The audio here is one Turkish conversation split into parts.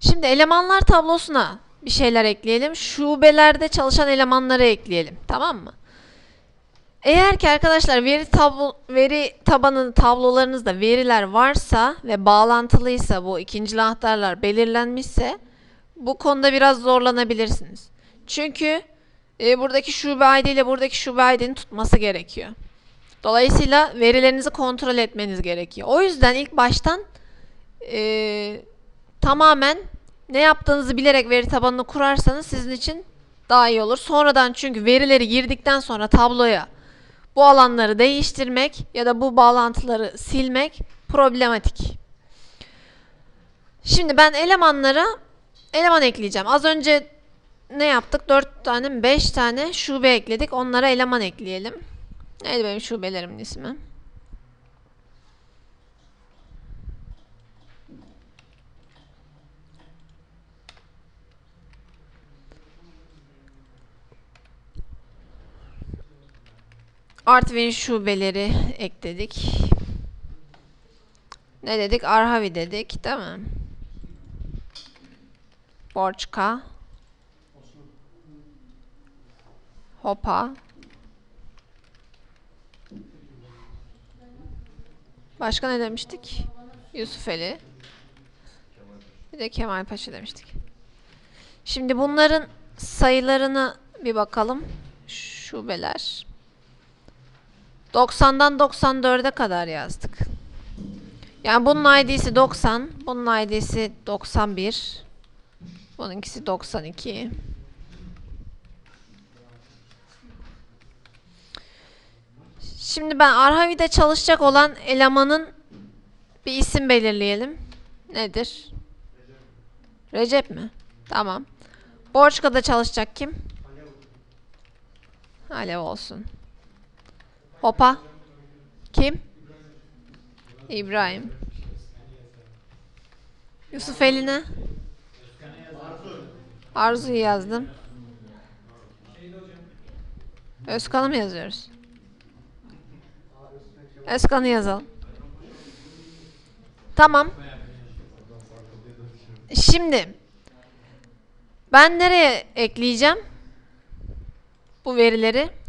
Şimdi elemanlar tablosuna bir şeyler ekleyelim. Şubelerde çalışan elemanları ekleyelim. Tamam mı? Eğer ki arkadaşlar veri tablo veri tabanı tablolarınızda veriler varsa ve bağlantılıysa bu ikinci anahtarlar belirlenmişse bu konuda biraz zorlanabilirsiniz. Çünkü e, buradaki şube ID ile buradaki şube ID'nin tutması gerekiyor. Dolayısıyla verilerinizi kontrol etmeniz gerekiyor. O yüzden ilk baştan e, tamamen ne yaptığınızı bilerek veri tabanını kurarsanız sizin için daha iyi olur. Sonradan çünkü verileri girdikten sonra tabloya bu alanları değiştirmek ya da bu bağlantıları silmek problematik. Şimdi ben elemanlara eleman ekleyeceğim. Az önce ne yaptık? 4 tane mi 5 tane şube ekledik. Onlara eleman ekleyelim. Neydi benim şubelerimin ismi? Artvin şubeleri ekledik. Ne dedik? Arhavi dedik, değil mi? Borçka. Hopa. Başka ne demiştik? Yusufeli. Bir de Kemal Paşa demiştik. Şimdi bunların sayılarını bir bakalım. Şubeler. 90'dan 94'e kadar yazdık. Yani bunun ID'si 90, bunun ID'si 91. Bununkisi 92. Şimdi ben Arhavi'de çalışacak olan elemanın bir isim belirleyelim. Nedir? Recep mi? Tamam. Borçka'da çalışacak kim? Alev olsun. Hopa. Kim? İbrahim. Yusuf Eline. Arzu'yu yazdım. Özkan'ı mı yazıyoruz? Özkan'ı yazalım. Tamam. Şimdi ben nereye ekleyeceğim bu verileri?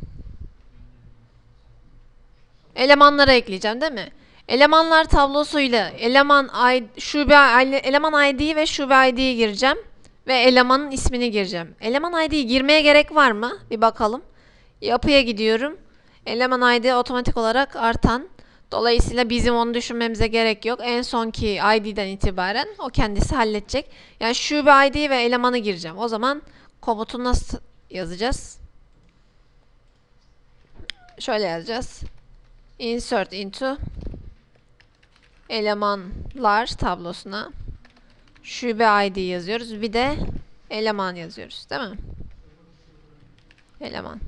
Elemanlara ekleyeceğim değil mi? Elemanlar tablosuyla eleman ID, şube eleman ID ve şube ID'yi gireceğim ve elemanın ismini gireceğim. Eleman ID'yi girmeye gerek var mı? Bir bakalım. Yapıya gidiyorum. Eleman ID otomatik olarak artan. Dolayısıyla bizim onu düşünmemize gerek yok. En sonki ID'den itibaren o kendisi halledecek. Yani şube ID ve elemanı gireceğim. O zaman komutu nasıl yazacağız? Şöyle yazacağız. Insert into elemanlar tablosuna şube ID yazıyoruz. Bir de eleman yazıyoruz. Değil mi? Eleman.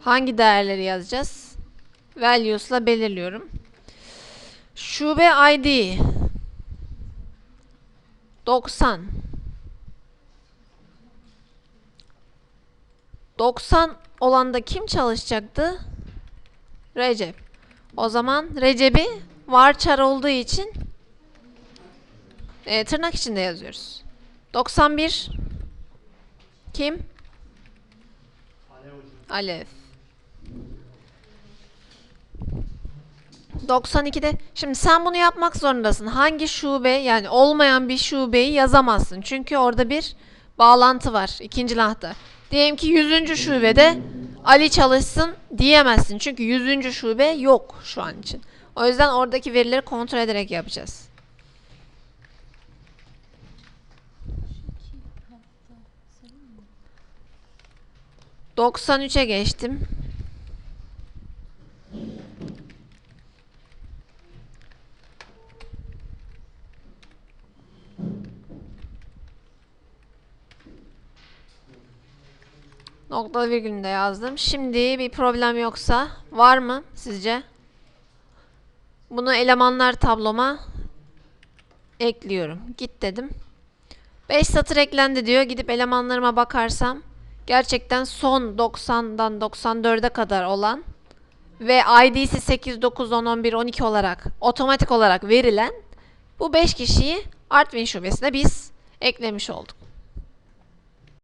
Hangi değerleri yazacağız? Values'la belirliyorum. Şube ID 90 90 olanda kim çalışacaktı? Recep. O zaman Recep'i varchar olduğu için e, tırnak içinde yazıyoruz. 91 kim? Alev. 92'de şimdi sen bunu yapmak zorundasın. Hangi şube yani olmayan bir şubeyi yazamazsın. Çünkü orada bir bağlantı var. ikinci lahta. Diyelim ki 100. şubede Ali çalışsın diyemezsin. Çünkü 100. şube yok şu an için. O yüzden oradaki verileri kontrol ederek yapacağız. Doksan üçe geçtim. Noktalı virgülünü de yazdım. Şimdi bir problem yoksa var mı sizce? Bunu elemanlar tabloma ekliyorum. Git dedim. 5 satır eklendi diyor. Gidip elemanlarıma bakarsam gerçekten son 90'dan 94'e kadar olan ve ID'si 8, 9, 10, 11, 12 olarak otomatik olarak verilen bu 5 kişiyi Artvin şubesine biz eklemiş olduk.